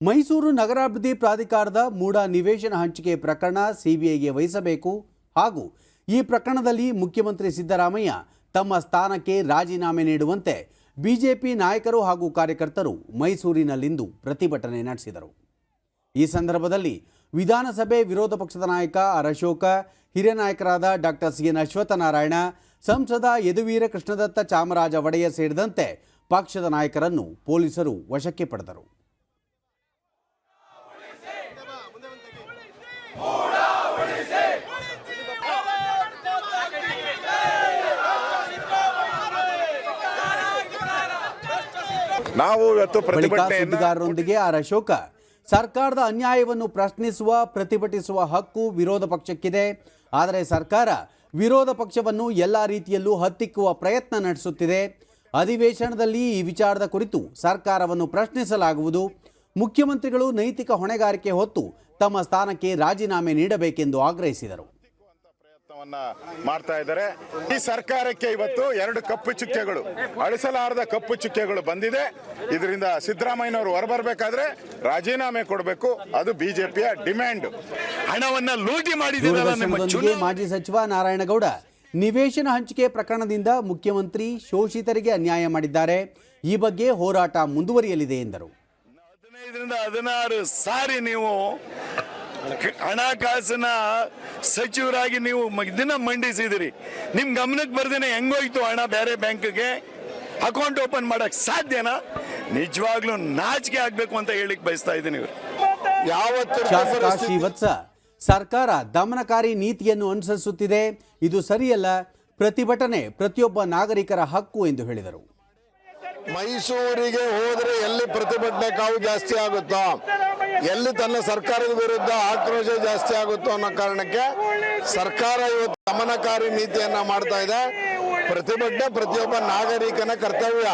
ಮೈಸೂರು ನಗರಾಭಿವೃದ್ಧಿ ಪ್ರಾಧಿಕಾರದ ಮೂಡ ನಿವೇಶನ ಹಂಚಿಕೆ ಪ್ರಕರಣ ಸಿಬಿಐಗೆ ವಹಿಸಬೇಕು ಹಾಗೂ ಈ ಪ್ರಕರಣದಲ್ಲಿ ಮುಖ್ಯಮಂತ್ರಿ ಸಿದ್ದರಾಮಯ್ಯ ತಮ್ಮ ಸ್ಥಾನಕ್ಕೆ ರಾಜೀನಾಮೆ ನೀಡುವಂತೆ ಬಿಜೆಪಿ ನಾಯಕರು ಹಾಗೂ ಕಾರ್ಯಕರ್ತರು ಮೈಸೂರಿನಲ್ಲಿಂದು ಪ್ರತಿಭಟನೆ ನಡೆಸಿದರು. ಈ ಸಂದರ್ಭದಲ್ಲಿ ವಿಧಾನಸಭೆ ವಿರೋಧ ಪಕ್ಷದ ನಾಯಕ ಆರ್ ಅಶೋಕ ಹಿರಿಯ ನಾಯಕರಾದ ಡಾಕ್ಟರ್ ಸಿ ಎನ್ ಅಶ್ವತ್ಥನಾರಾಯಣ, ಸಂಸದ ಯದುವೀರ ಕೃಷ್ಣದತ್ತ ಚಾಮರಾಜ ಒಡೆಯ ಸೇರಿದಂತೆ ಪಕ್ಷದ ನಾಯಕರನ್ನು ಪೊಲೀಸರು ವಶಕ್ಕೆ ಪಡೆದರು. ನಾವು ಇವತ್ತು ಬಳಿಕ ಸುದ್ದಿಗಾರರೊಂದಿಗೆ ಆರ್ ಅಶೋಕ. ಸರ್ಕಾರದ ಅನ್ಯಾಯವನ್ನು ಪ್ರಶ್ನಿಸುವ ಪ್ರತಿಭಟಿಸುವ ಹಕ್ಕು ವಿರೋಧ ಪಕ್ಷಕ್ಕಿದೆ. ಆದರೆ ಸರ್ಕಾರ ವಿರೋಧ ಪಕ್ಷವನ್ನು ಎಲ್ಲ ರೀತಿಯಲ್ಲೂ ಹತ್ತಿಕ್ಕುವ ಪ್ರಯತ್ನ ನಡೆಸುತ್ತಿದೆ. ಅಧಿವೇಶನದಲ್ಲಿ ಈ ವಿಚಾರದ ಕುರಿತು ಸರ್ಕಾರವನ್ನು ಪ್ರಶ್ನಿಸಲಾಗುವುದು. ಮುಖ್ಯಮಂತ್ರಿಗಳು ನೈತಿಕ ಹೊಣೆಗಾರಿಕೆ ಹೊತ್ತು ತಮ್ಮ ಸ್ಥಾನಕ್ಕೆ ರಾಜೀನಾಮೆ ನೀಡಬೇಕೆಂದು ಆಗ್ರಹಿಸಿದರು. ಮಾಡ್ತಾ ಇದ್ದಾರೆ. ಈ ಸರ್ಕಾರಕ್ಕೆ ಇವತ್ತು ಎರಡು ಕಪ್ಪು ಚುಕ್ಕೆಗಳು ಅಳಿಸಲಾರದ ಕಪ್ಪು ಚುಕ್ಕೆಗಳು ಬಂದಿದೆ. ಇದರಿಂದ ಸಿದ್ದರಾಮಯ್ಯನವರು ಹೊರಬರ್ಬೇಕಾದ್ರೆ ರಾಜೀನಾಮೆ ಕೊಡಬೇಕು. ಅದು ಬಿಜೆಪಿಯ ಡಿಮ್ಯಾಂಡ್. ಹಣವನ್ನ ಲೂಟಿ ನಿಮ್ಮ ಮಾಜಿ ಸಚಿವ ನಾರಾಯಣಗೌಡ ನಿವೇಶನ ಹಂಚಿಕೆ ಪ್ರಕರಣದಿಂದ ಮುಖ್ಯಮಂತ್ರಿ ಶೋಷಿತರಿಗೆ ಅನ್ಯಾಯ ಮಾಡಿದ್ದಾರೆ. ಈ ಬಗ್ಗೆ ಹೋರಾಟ ಮುಂದುವರಿಯಲಿದೆ ಎಂದರು. ಹದಿನೈದರಿಂದ ಹದಿನಾರು ಸಾರಿ ನೀವು ಹಣಕಾಸಿನ ಸಚಿವರಾಗಿ ನೀವು ದಿನ ಇದನ್ನ ಮಂಡಿಸಿದಿರಿ. ನಿಮ್ ಗಮನಕ್ಕೆ ಬರ್ದೇನೆ ಹೆಂಗೋಯ್ತು ಹಣ ಬೇರೆ ಬ್ಯಾಂಕ್ಗೆ? ಅಕೌಂಟ್ ಓಪನ್ ಮಾಡಕ್ ಸಾಧ್ಯನಾ? ನಿಜವಾಗ್ಲೂ ನಾಚಿಕೆ ಆಗ್ಬೇಕು ಅಂತ ಹೇಳಿಕ್ ಬಯಸ್ತಾ ಇದ್ದೀನಿ ಇವ್ರು. ಯಾವತ್ತು ಶಾಸಕ ಶ್ರೀವತ್ಸ ಸರ್ಕಾರ ದಮನಕಾರಿ ನೀತಿಯನ್ನು ಅನುಸರಿಸುತ್ತಿದೆ. ಇದು ಸರಿಯಲ್ಲ ಪ್ರತಿಭಟನೆ ಪ್ರತಿಯೊಬ್ಬ ನಾಗರಿಕರ ಹಕ್ಕು ಎಂದು ಹೇಳಿದರು. ಮೈಸೂರಿಗೆ ಹೋದ್ರೆ ಎಲ್ಲಿ ಪ್ರತಿಭಟನೆ ಕಾವು ಜಾಸ್ತಿ ಆಗುತ್ತೋ, ಎಲ್ಲಿ ತನ್ನ ಸರ್ಕಾರದ ವಿರುದ್ಧ ಆಕ್ರೋಶ ಜಾಸ್ತಿ ಆಗುತ್ತೋ ಅನ್ನೋ ಕಾರಣಕ್ಕೆ ಸರ್ಕಾರ ಇವತ್ತು ಗಮನಕಾರಿ ನೀತಿಯನ್ನ ಮಾಡ್ತಾ ಇದೆ. ಪ್ರತಿಭಟನೆ ಪ್ರತಿಯೊಬ್ಬ ನಾಗರಿಕನ ಕರ್ತವ್ಯ.